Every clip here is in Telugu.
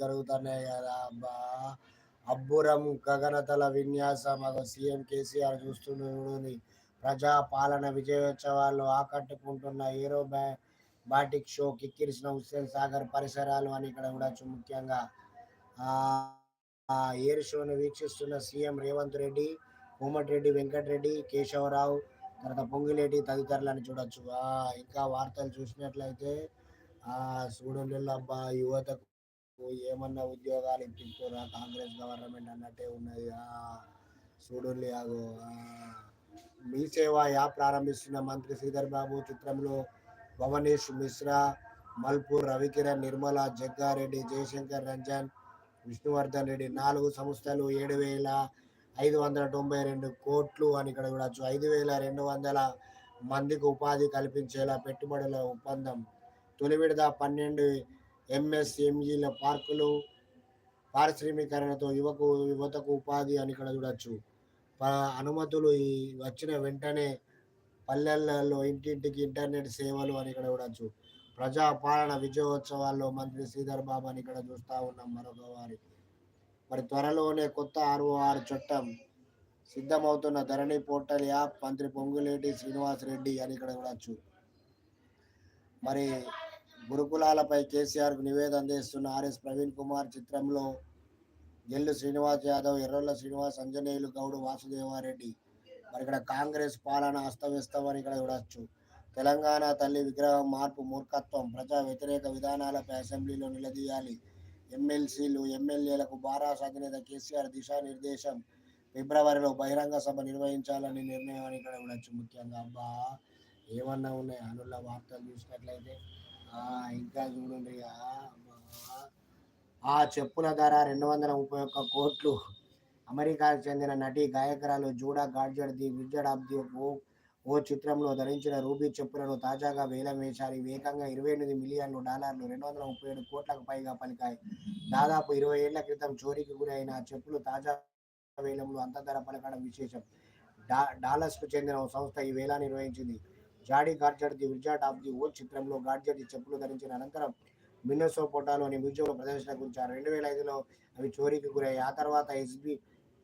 జరుగుతున్నాయి కదా అబ్బా. అబ్బురం గగనతల విన్యాసం అగో సీఎం కేసీఆర్ చూస్తుంది ప్రజా పాలన విజయోత్సవాలు ఆకట్టుకుంటున్న హీరో బ్యా బాటిక్ షో కిక్కిరిసిన హుస్సేన్ సాగర్ పరిసరాలు అని ఇక్కడ చూడొచ్చు ముఖ్యంగా. ఎయిర్ షోను వీక్షిస్తున్న సీఎం రేవంత్ రెడ్డి కోమటిరెడ్డి వెంకటరెడ్డి కేశవరావు తర్వాత పొంగిలేటి తదితరులని చూడొచ్చు. ఇంకా వార్తలు చూసినట్లయితే ఆ అబ్బా యువతకు ఏమన్నా ఉద్యోగాలు ఇప్పించురా కాంగ్రెస్ గవర్నమెంట్ అన్నట్టే ఉన్నది. ఆ సూడుల్లి మీ సేవ యాప్ ప్రారంభిస్తున్న మంత్రి శ్రీధర్ బాబు చిత్రంలో భవనీష్ మిశ్రా మల్పూర్ రవికిరణ్ నిర్మల జగ్గారెడ్డి జయశంకర్ రంజన్ విష్ణువర్ధన్ రెడ్డి నాలుగు సంస్థలు ఏడు వేల ఐదు వందల తొంభై రెండు కోట్లు అని ఇక్కడ చూడొచ్చు ఐదు వేల రెండు వందల మందికి ఉపాధి కల్పించేలా పెట్టుబడుల ఒప్పందం తొలి విడత పన్నెండు ఎంఎస్ఎంఈల పార్కులు పారిశ్రామికరణతో యువకు యువతకు ఉపాధి అని ఇక్కడ చూడొచ్చు. అనుమతులు వచ్చిన వెంటనే పల్లెలలో ఇంటింటికి ఇంటర్నెట్ సేవలు అని ఇక్కడ చూడొచ్చు. ప్రజాపాలన విజయోత్సవాల్లో మంత్రి శ్రీధర్ బాబు అని ఇక్కడ చూస్తూ ఉన్నాం మరొక వారి. మరి త్వరలోనే కొత్త ఆర్ఓఆర్ చట్టం సిద్ధమవుతున్న ధరణి పోర్టల్ యాప్ మంత్రి పొంగులేటి శ్రీనివాస్ రెడ్డి అని ఇక్కడ చూడొచ్చు. మరి గురుకులాలపై కేసీఆర్కు నివేదన చేస్తున్న ఆర్ఎస్ ప్రవీణ్ కుమార్ చిత్రంలో గెల్లు శ్రీనివాస్ యాదవ్ ఎర్రొల్ల శ్రీనివాస్ అంజనేయులు గౌడు వాసుదేవారెడ్డి. మరి ఇక్కడ కాంగ్రెస్ పాలన అస్తవ్యస్తమని ఇక్కడ చూడవచ్చు తెలంగాణ తల్లి విగ్రహం మార్పు మూర్ఖత్వం ప్రజా వ్యతిరేక విధానాలపై అసెంబ్లీలో నిలదీయాలి. ఎమ్మెల్సీలు ఎమ్మెల్యేలకు బారాస్ అధినేత కేసీఆర్ దిశానిర్దేశం ఫిబ్రవరిలో బహిరంగ సభ నిర్వహించాలని నిర్ణయం ఇక్కడ ఉండొచ్చు ముఖ్యంగా. అబ్బా ఏమన్నా ఉన్నాయి? అనుల వార్తలు చూసినట్లయితే ఇంకా చూడండి ఆ చెప్పుల ధర రెండు వందల ముప్పై ఒక్క కోట్లు. అమెరికాకు చెందిన నటి గాయకురాలు Judy Garland the wizard of the ఓ ఓ చిత్రంలో ధరించిన రూబీ చెప్పులను తాజాగా వేలం వేశారు. ఏకంగా ఇరవై ఎనిమిది మిలియన్లు డాలర్లు రెండు వందల ముప్పై ఏడు కోట్లకు పైగా పలికాయి. దాదాపు ఇరవై ఏళ్ళ క్రితం చోరీకి గురైన చెప్పులు తాజా వేలంలో అంత ధర పలకడం విశేషం. డా డాలర్స్కు చెందిన ఓ సంస్థ ఈ వేలా నిర్వహించింది. Judy Garland the wizard of the old చిత్రంలో గార్జెట్ చెప్పులు ధరించిన అనంతరం మిన్నసోపోటాలోని మ్యూజియంలో ప్రదర్శనకు ఉంచారు రెండు వేల ఐదులో అవి చోరీకి గురయ్యాయి. ఆ తర్వాత ఎస్బి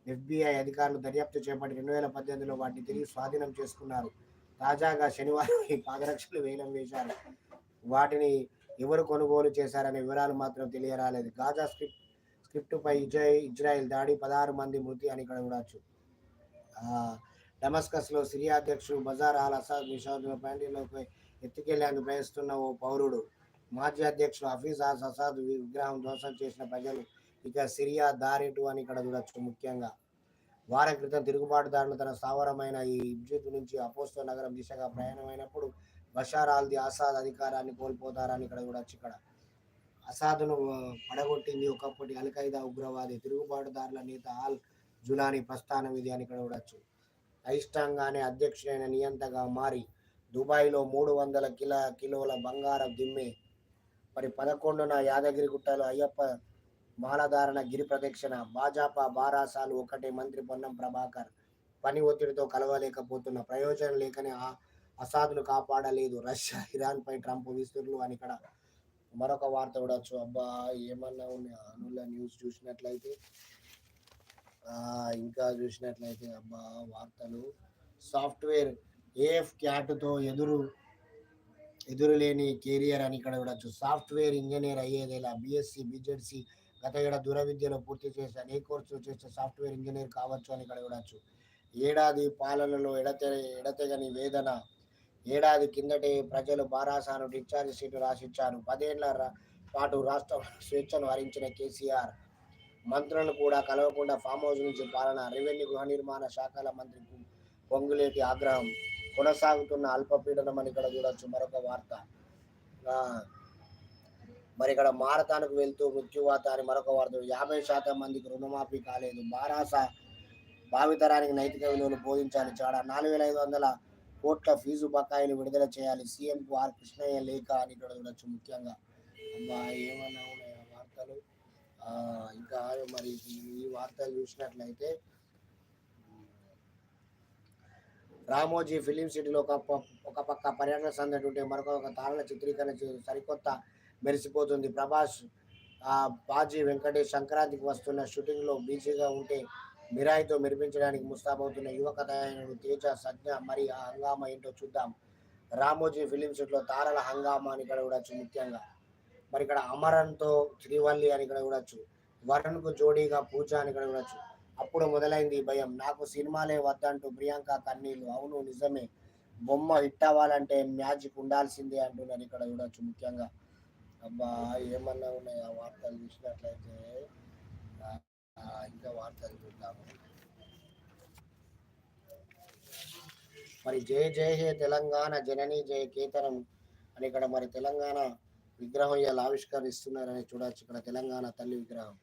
ఎఫ్బిఐ అధికారులు దర్యాప్తు చేపట్టి రెండు వేల పద్దెనిమిదిలో వాటిని తిరిగి స్వాధీనం చేసుకున్నారు. తాజాగా శనివారం ఈ పాదరక్షలు వేలం వేశారు. వాటిని ఎవరు కొనుగోలు చేశారనే వివరాలు మాత్రం తెలియరాలేదు. గాజా స్క్రిప్ట్ స్క్రిప్టుపై ఇజ్రాయిల్ దాడి పదహారు మంది మృతి అని ఇక్కడ చూడవచ్చు డమస్కస్లో సిరియా అధ్యక్షుడు బజార్ అల్ అసాద్ నిషాద్ ప్యాంటీలోకి ఎత్తుకెళ్ళేందుకు ప్రయత్నిస్తున్న ఓ పౌరుడు. మాజీ అధ్యక్షుడు హఫీజ్ ఆస్ అసాద్ విగ్రహం ధ్వంసం చేసిన ప్రజలు ఇక సిరియా దారిటు అని ఇక్కడ చూడొచ్చు ముఖ్యంగా. వారం క్రితం తిరుగుబాటుదారులు తన స్థావరమైన ఈ ఇబ్జిత్ నుంచి అపోస్తో నగరం దిశగా ప్రయాణమైనప్పుడు బషార్ అల్ది ఆసాద్ అధికారాన్ని కోల్పోతారని ఇక్కడ చూడొచ్చు ఇక్కడ. అసాద్ను పడగొట్టింది ఒకప్పటి అల్ఖైదా ఉగ్రవాది. తిరుగుబాటుదారుల నేత ఆల్ జులానీ ప్రస్థానం ఇది అని ఇక్కడ చూడొచ్చు. అయిష్టంగానే అధ్యక్షుడైన నియంతగా మారి దుబాయ్లో మూడు వందల కిలో కిలోల బంగారం దిమ్మె. మరి పదకొండున యాదగిరిగుట్టలో అయ్యప్ప మాలధారణ గిరి ప్రదక్షిణ. భాజపా బారాసాలు ఒకటే మంత్రి పొన్నం ప్రభాకర్. పని ఒత్తిడితో కలవలేకపోతున్న ప్రయోజనం లేకనే అసాదును కాపాడలేదు రష్యా ఇరాన్ పై ట్రంప్ విస్తురులు అని ఇక్కడ మరొక వార్త చూడొచ్చు అబ్బా ఏమన్నా ఉన్న అనుల న్యూస్ చూసినట్లయితే ఇంకా చూసినట్లయితే అబ్బా వార్తలు. సాఫ్ట్వేర్ ఏఎఫ్ క్యాట్తో ఎదురు ఎదురులేని కెరియర్ అని ఇక్కడ చూడొచ్చు. సాఫ్ట్వేర్ ఇంజనీర్ అయ్యేదేలా బిఎస్సి బిజెడ్సి గత ఏడ దూర విద్యలో పూర్తి చేసి ఏ కోర్సు చేస్తే సాఫ్ట్వేర్ ఇంజనీర్ కావచ్చు అని ఇక్కడ చూడొచ్చు. ఏడాది పాలనలో ఎడతె ఎడతెగని వేదన. ఏడాది కిందటే ప్రజలు బారాసాను డిశ్చార్జ్ సీటు రాసిచ్చారు. పదేళ్ళ పాటు రాష్ట్ర స్వేచ్ఛను హరించిన కేసీఆర్. మంత్రులను కూడా కలవకుండా ఫామ్ హౌస్ నుంచి పాలన రెవెన్యూ గృహ నిర్మాణ శాఖల మంత్రి పొంగులేటి ఆగ్రహం. కొనసాగుతున్న అల్పపీడనం అని ఇక్కడ చూడొచ్చు మరొక వార్త. మరి ఇక్కడ మారతానికి వెళ్తూ మృత్యువాత అని మరొక వార్త. యాభై శాతం మందికి రుణమాఫీ కాలేదు. బారాస భావితరానికి నైతిక విలువలు బోధించాలి. చాడ నాలుగు వేల ఐదు వందల కోట్ల ఫీజు బకాయిలు విడుదల చేయాలి. సీఎంకు ఆర్ కృష్ణయ్య లేఖ అని ఇక్కడ చూడొచ్చు ముఖ్యంగా. అమ్మా ఏమన్నా ఉన్నాయా వార్తలు? ఇంకా మరి ఈ వార్తలు చూసినట్లయితే రామోజీ ఫిలిం సిటీలో ఒక ఒక పక్క పర్యటన సందడి ఉంటే మరొక తారల చిత్రీకరణ సరికొత్త మెరిసిపోతుంది. ప్రభాస్ బాజీ వెంకటేష్ సంక్రాంతికి వస్తున్న షూటింగ్లో బిజీగా ఉంటే మిరాయితో మెరిపించడానికి ముస్తాబవుతున్న యువ కథానాయకుడు తేజ సజ్ఞ మరి ఆ హంగామా ఏంటో చూద్దాం. రామోజీ ఫిలిం సిటీలో తారల హంగామా అని కూడా ముఖ్యంగా. మరి ఇక్కడ అమరన్తో శ్రీవల్లి అని ఇక్కడ చూడొచ్చు వరుణ్కు జోడీగా పూజ అని ఇక్కడ చూడొచ్చు అప్పుడు మొదలైంది ఈ భయం. నాకు సినిమాలే వద్దంటూ ప్రియాంక కన్నీళ్ళు అవును నిజమే. బొమ్మ హిట్ అవ్వాలంటే మ్యాజిక్ ఉండాల్సిందే అంటున్నారు ఇక్కడ చూడొచ్చు ముఖ్యంగా. అబ్బా ఏమన్నా ఉన్నాయి ఆ వార్తలు చూసినట్లయితే? ఇంకా వార్తలు చూద్దాము మరి జయ జయ హే తెలంగాణ జనని జయ కేతనం అని ఇక్కడ మరి తెలంగాణ విగ్రహం ఇలా ఆవిష్కరిస్తున్నారని చూడొచ్చు ఇక్కడ తెలంగాణ తల్లి విగ్రహం.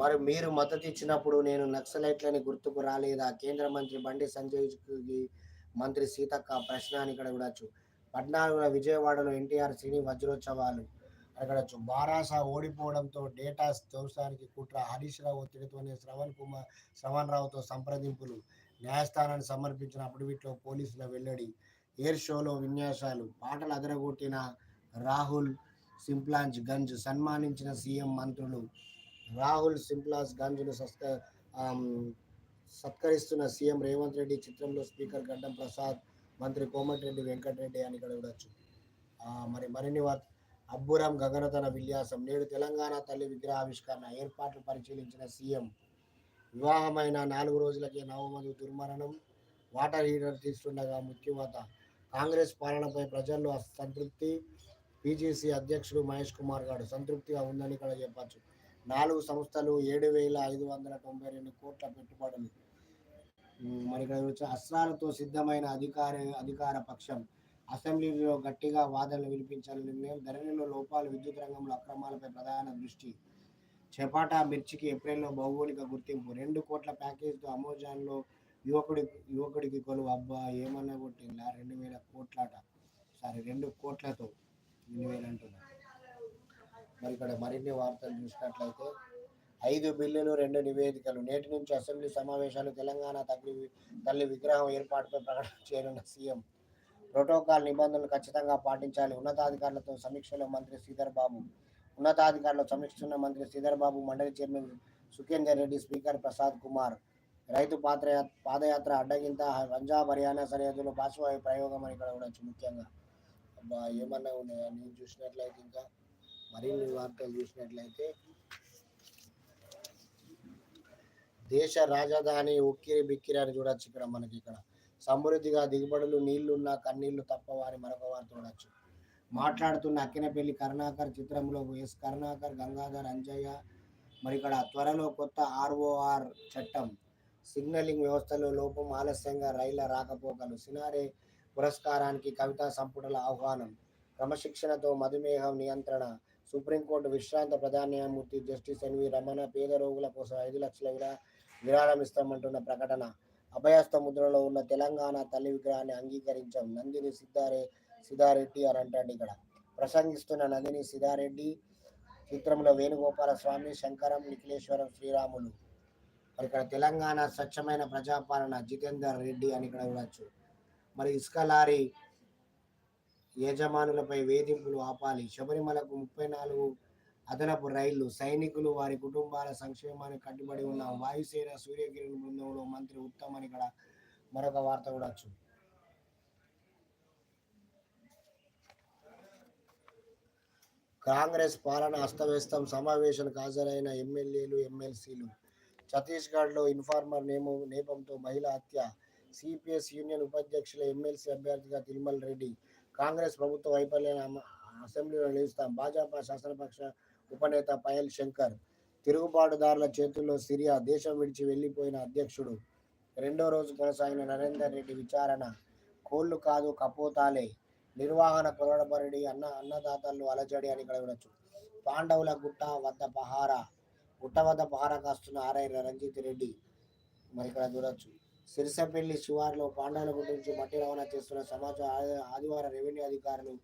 మరి మీరు మద్దతు ఇచ్చినప్పుడు నేను నక్సలైట్లని గుర్తుకు రాలేదా? కేంద్ర మంత్రి బండి సంజయ్కి మంత్రి సీతక్క ప్రశ్న అని ఇక్కడ చూడొచ్చు. పద్నాలుగున విజయవాడలో ఎన్టీఆర్ సినీ వజ్రోత్సవాలు అక్కడ బారాసా ఓడిపోవడంతో డేటా దోషానికి కుట్ర. హరీష్ రావు ఒత్తిడితోనే శ్రవణ్ కుమార్ శ్రవణ్ రావుతో సంప్రదింపులు. న్యాయస్థానాన్ని సమర్పించిన అఫిడవిట్లో పోలీసుల వెల్లడి. ఎయిర్ షోలో విన్యాసాలు. పాటలు అదరగొట్టిన రాహుల్ సింప్లాంజ్ గంజ్ సన్మానించిన సీఎం మంత్రులు. రాహుల్ సింప్లాస్ గంజ్ను సస్క సత్కరిస్తున్న సీఎం రేవంత్ రెడ్డి చిత్రంలో స్పీకర్ గడ్డం ప్రసాద్ మంత్రి కోమటిరెడ్డి వెంకటరెడ్డి అని ఇక్కడ చూడొచ్చు. మరి మరిన్ని వార్త అబ్బురం గగనతన విన్యాసం నేడు తెలంగాణ తల్లి విగ్రహావిష్కరణ ఏర్పాట్లు పరిశీలించిన సీఎం. వివాహమైన నాలుగు రోజులకే నవమధు దుర్మరణం వాటర్ హీటర్ తీస్తుండగా ముఖ్యవాత కాంగ్రెస్ పాలనపై ప్రజల్లో సంతృప్తి పీజీసీ అధ్యక్షుడు మహేష్ కుమార్ గారు సంతృప్తిగా ఉందని ఇక్కడ చెప్పచ్చు. నాలుగు సంస్థలు ఏడు వేల ఐదు వందల తొంభై రెండు కోట్ల పెట్టుబడులు. మరి ఇక్కడ అస్త్రాలతో సిద్ధమైన అధికార అధికార పక్షం. అసెంబ్లీలో గట్టిగా వాదనలు వినిపించాలని నిర్ణయం ధరలలో లోపాలు విద్యుత్ రంగంలో అక్రమాలపై ప్రధాన దృష్టి. చెపాటా మిర్చికి ఏప్రిల్లో భౌగోళిక గుర్తింపు. రెండు కోట్ల ప్యాకేజ్తో అమెజాన్లో యువకుడి యువకుడికి కొలువు. అబ్బా ఏమన్నా కొట్టిందా రెండు వేల కోట్లట. సారీ రెండు కోట్లతో. రెండు వేలు అంటున్నా. మరి ఇక్కడ మరిన్ని వార్తలు చూసినట్లయితే ఐదు బిల్లులు రెండు నివేదికలు. నేటి నుంచి అసెంబ్లీ సమావేశాలు తెలంగాణ తల్లి తల్లి విగ్రహం ఏర్పాటుపై ప్రకటన చేయనున్న సీఎం ప్రోటోకాల్ నిబంధనలు ఖచ్చితంగా పాటించాలి. ఉన్నతాధికారులతో సమీక్షలో మంత్రి శ్రీధర్ బాబు ఉన్నతాధికారులు సమీక్షిస్తున్న మంత్రి శ్రీధర్ బాబు మండలి చైర్మన్ సుఖేందర్ రెడ్డి స్పీకర్ ప్రసాద్ కుమార్. రైతు పాత్ర పాదయాత్ర అడ్డగింత పంజాబ్ హర్యానా సరిహద్దులో పాశ్వాయు ప్రయోగం అని ఇక్కడ ఉండొచ్చు ముఖ్యంగా. అబ్బా ఏమన్నా ఉన్నాయా? నేను చూసినట్లయితే ఇంకా మరిన్ని వార్తలు చూసినట్లయితే దేశ రాజధాని ఉక్కిరి బిక్కిరి అని చూడొచ్చు ఇక్కడ మనకి ఇక్కడ. సమృద్ధిగా దిగుబడులు నీళ్ళున్న కన్నీళ్ళు తప్ప వారి మరొక వారు చూడొచ్చు. మాట్లాడుతున్న అక్కినపల్లి కరుణాకర్ చిత్రంలో ఎస్ కరుణాకర్ గంగాధర్ అంజయ్య మరి ఇక్కడ త్వరలో కొత్త ఆర్ఓఆర్ చట్టం సిగ్నలింగ్ వ్యవస్థలో లోపం ఆలస్యంగా రైళ్ళ రాకపోకలు సినారే పురస్కారానికి కవితా సంపుటల ఆహ్వానం క్రమశిక్షణతో మధుమేహం నియంత్రణ సుప్రీంకోర్టు విశ్రాంత ప్రధాన న్యాయమూర్తి జస్టిస్ ఎన్వి రమణ పేద రోగుల కోసం ఐదు లక్షల విరా విరాళం ఇస్తామంటున్న ప్రకటన అభయస్థ ముద్రలో ఉన్న తెలంగాణ తల్లి విగ్రహాన్ని అంగీకరించాం. నందిని సిద్ధారే సిద్ధారెడ్డి అని అంటాడు ఇక్కడ. ప్రసంగిస్తున్న నందిని సిద్ధారెడ్డి చిత్రంలో వేణుగోపాల స్వామి శంకరం నిఖిలేశ్వరం శ్రీరాములు. మరి ఇక్కడ తెలంగాణ స్వచ్ఛమైన ప్రజాపాలన జితేందర్ రెడ్డి అని ఇక్కడ చూడొచ్చు మరి ఇసుక లారీ యజమానులపై వేధింపులు ఆపాలి. శబరిమలకు ముప్పై నాలుగు అదనపు రైళ్ళు సైనికులు వారి కుటుంబాల సంక్షేమానికి కట్టుబడి ఉన్న వాయుసేన సూర్యకిరణ్ బృందంలో మంత్రి ఉత్తమ్ అని ఇక్కడ మరొక వార్త చూడొచ్చు కాంగ్రెస్ పాలన అస్తవ్యస్తం సమావేశానికి హాజరైన ఎమ్మెల్యేలు ఎమ్మెల్సీలు. ఛత్తీస్గఢ్లో ఇన్ఫార్మర్ నేమ నేపంతో మహిళ హత్య. సిపిఎస్ యూనియన్ ఉపాధ్యక్షుల ఎమ్మెల్సీ అభ్యర్థిగా తిరుమల రెడ్డి. కాంగ్రెస్ ప్రభుత్వ వైఫల్యాన్ని అమ- అసెంబ్లీలో నిలుస్తాం. భాజపా శాసనపక్ష ఉపనేత పయల్ శంకర్ తిరుగుబాటుదారుల చేతుల్లో సిరియా దేశం విడిచి వెళ్ళిపోయిన అధ్యక్షుడు. రెండో రోజు కొనసాగిన నరేందర్ రెడ్డి విచారణ. కోళ్ళు కాదు కపోతాలే. నిర్వహణ కొరడబడి అన్న అన్నదాతలు అలజడి అని ఇక్కడ చూడొచ్చు పాండవుల గుట్ట వద్ద పహారా గుట్ట వద్ద పహారా కాస్తున్న ఆర్ఐ రంజిత్ రెడ్డి మరి ఇక్కడ చూడొచ్చు. సిరిసపల్లి శివార్లో పాండవుల గుట్ట నుంచి మట్టి రవాణా చేస్తున్న సమాచారం ఆది- ఆదివారం రెవెన్యూ అధికారులు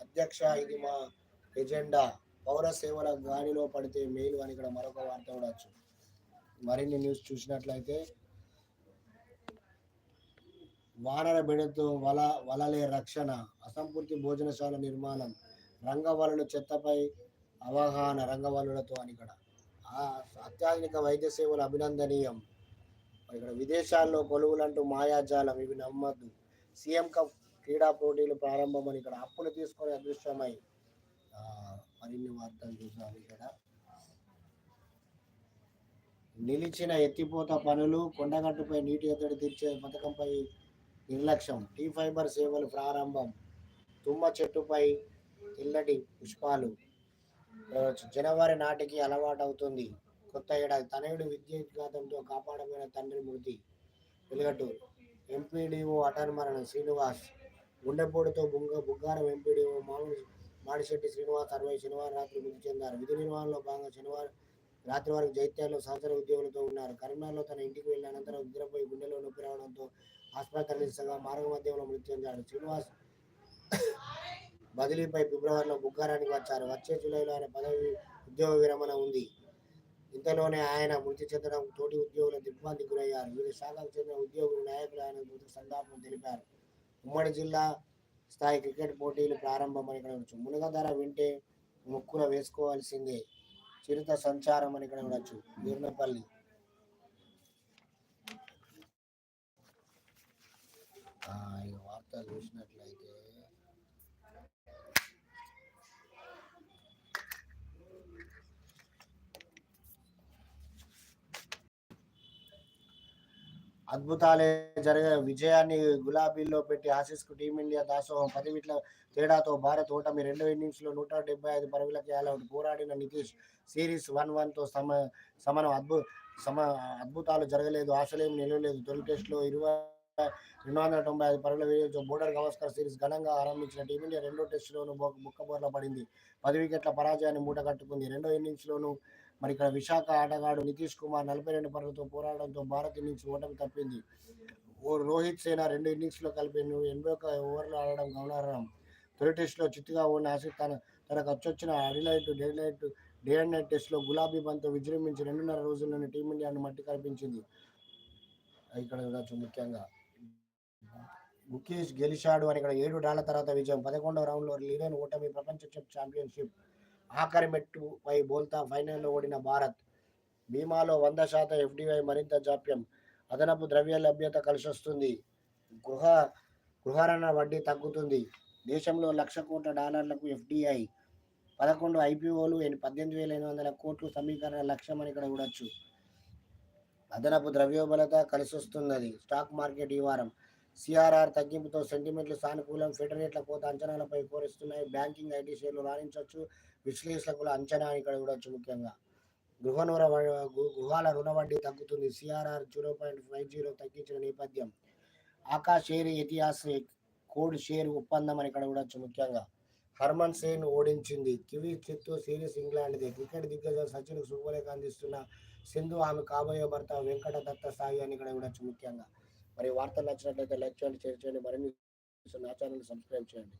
అధ్యక్ష ఇది మా ఎజెండా. పౌర సేవల గాలిలో పడితే మేలు అని ఇక్కడ మరొక వార్త కూడా వచ్చు మరిన్ని న్యూస్ చూసినట్లయితే వానర బిడతో వల వలలే రక్షణ అసంపూర్తి భోజనశాల నిర్మాణం రంగవల్లుల చెత్తపై అవగాహన రంగవల్లులతో అని ఇక్కడ. ఆ అత్యాధునిక వైద్య సేవలు అభినందనీయం. ఇక్కడ విదేశాల్లో కొలువులంటూ మాయాజాలం ఇవి నమ్మద్దు. సీఎం కప్ క్రీడా పోటీలు ప్రారంభమని ఇక్కడ అప్పులు తీసుకొని అదృశ్యమై మరిన్ని వార్తలు చూసాం ఇక్కడ. నిలిచిన ఎత్తిపోత పనులు కొండగట్టుపై నీటి ఎద్దడి తీర్చే పథకంపై నిర్లక్ష్యం. టీ ఫైబర్ సేవలు ప్రారంభం. తుమ్మ చెట్టుపై తెల్లటి పుష్పాలు. జనవరి నాటికి అలవాటు అవుతుంది కొత్త ఏడాది. తనయుడు విద్యుద్ఘాతంతో కాపాడమైన తండ్రి మృతి వెలుగటూరు. ఎంపీడీఓ అటల్ మరణం. శ్రీనివాస్ గుండెపోటుతో బుంగ బుగ్గారం ఎంపీడీఓ మామూలు మాడిశెట్టి శ్రీనివాస్ అరవై శనివారం రాత్రి మృతి చెందారు. విధి నిర్వహణలో భాగంగా శనివారం రాత్రి వరకు జైత్యాల్లో సహచర ఉద్యోగులతో ఉన్నారు. కరీంనగర్లో తన ఇంటికి వెళ్ళిన అనంతరం నిద్రపోయి గుండెలో నొప్పి రావడంతో ఆసుపత్రి తరలించగా మార్గ మధ్యంలో మృతి చెందాడు. శ్రీనివాస్ బదిలీపై ఫిబ్రవరిలో బుక్కారానికి వచ్చారు. వచ్చే జూలైలో ఆయన పదవి ఉద్యోగ విరమణ ఉంది. ఇంతలోనే ఆయన మృతి చెందడం తోటి ఉద్యోగుల దిగ్భాంతి గురయ్యారు. వివిధ శాఖకు చెందిన ఉద్యోగులు నాయకులు ఆయన సంతాపం తెలిపారు. ఉమ్మడి జిల్లా స్థాయి క్రికెట్ పోటీలు ప్రారంభం అని ఇక్కడ వచ్చు మునగధర వింటే ముక్కున వేసుకోవాల్సిందే. చిరుత సంచారం అని ఇక్కడ ఉండొచ్చు. వీర్నపల్లి వార్త చూసినట్లయితే అద్భుతాలే జరిగే విజయాన్ని గులాబీల్లో పెట్టి ఆశీస్కు టీమిండియా దాసోహం పది విట్ల తేడాతో భారత్ ఓటమి రెండో ఇన్నింగ్స్లో నూట డెబ్బై ఐదు పరుగులకి ఆలౌట్ పోరాడిన నితీష్ సిరీస్ వన్ వన్తో సమ సమనం అద్భుత సమ అద్భుతాలు జరగలేదు ఆశలేం నిలవలేదు. తొలి టెస్ట్లో ఇరవై రెండు వందల తొంభై ఐదు పరుగుల వేయొచ్చు బోర్డర్ గవస్కర్ సిరీస్ ఘనంగా ఆరంభించిన టీమిండియా రెండో టెస్టులోనూ బుక్కబోర్ల పడింది. పది వికెట్ల పరాజయాన్ని మూట కట్టుకుంది రెండో ఇన్నింగ్స్ లోనూ మరి ఇక్కడ విశాఖ ఆటగాడు నితీష్ కుమార్ నలభై రెండు పరుగులతో పోరాడడంతో భారత్ ఇన్నింగ్స్ ఓటమి తప్పింది. ఓ రోహిత్ సేన రెండు ఇన్నింగ్స్లో కలిపి ఎనభై ఒక ఓవర్లు ఆడడం గమనార్హం. తొలి టెస్ట్లో చిత్తుగా ఉన్న ఆసిఫ్ తన తనకు అచ్చొచ్చిన Adelaide day night day and night టెస్ట్లో గులాబీ బంతో విజృంభించి రెండున్నర రోజుల్లోనే టీమిండియాను మట్టి కల్పించింది ఇక్కడ చూడొచ్చు ముఖ్యంగా. ముఖేష్ గెలిచాడు అని ఇక్కడ ఏడు డాళ్ళ తర్వాత విజయం. పదకొండవ రౌండ్లో లీడర్ ఓటమి ప్రపంచ కప్ ఛాంపియన్షిప్. ఆఖరి మెట్టు పై బోల్తా ఫైనల్లో ఓడిన భారత్. బీమాలో వంద శాతం ఎఫ్డిఐ మరింత జాప్యం. అదనపు ద్రవ్య లభ్యత కలిసొస్తుంది. గృహ గృహరణ వడ్డీ తగ్గుతుంది. దేశంలో లక్ష కోట్ల డాలర్లకు ఎఫ్డిఐ. పదకొండు ఐపీఓలు పద్దెనిమిది వేల ఎనిమిది వందల కోట్లు సమీకరణ లక్ష్యం అని ఇక్కడ చూడొచ్చు. అదనపు ద్రవ్యోబలత కలిసొస్తున్నది. స్టాక్ మార్కెట్ ఈ వారం. సిఆర్ఆర్ తగ్గింపుతో సెంటిమెంట్లు సానుకూలం ఫెడరేట్ల కోత అంచనాలపై కోరిస్తున్నాయి. బ్యాంకింగ్ ఐటీ షేర్లు రాణించవచ్చు విశ్లేషకుల అంచనా ఇక్కడ చూడొచ్చు ముఖ్యంగా. గృహ రుణ గృహాల రుణ వడ్డీ తగ్గుతుంది. CRR zero point five zero తగ్గించిన నేపథ్యం. ఆకాశ్ షేర్ ఇతిహాస్ కోడ్ షేర్ ఒప్పందం అని ఇక్కడ చూడొచ్చు ముఖ్యంగా. హర్మన్ సేన్ ఓడించింది. కివీ చిత్తు సిరీస్ ఇంగ్లాండ్ది. క్రికెట్ దిగ్గజం సచిన్ శుభలేఖ అందిస్తున్న సింధు ఆమె కాబోయే భర్త వెంకట దత్త సాయి అని ఇక్కడ చూడొచ్చు ముఖ్యంగా. మరి వార్తలు నచ్చినట్లయితే లైక్ చేయండి షేర్ చేయండి. మరిన్ని నా ఛానల్ సబ్స్క్రైబ్ చేయండి.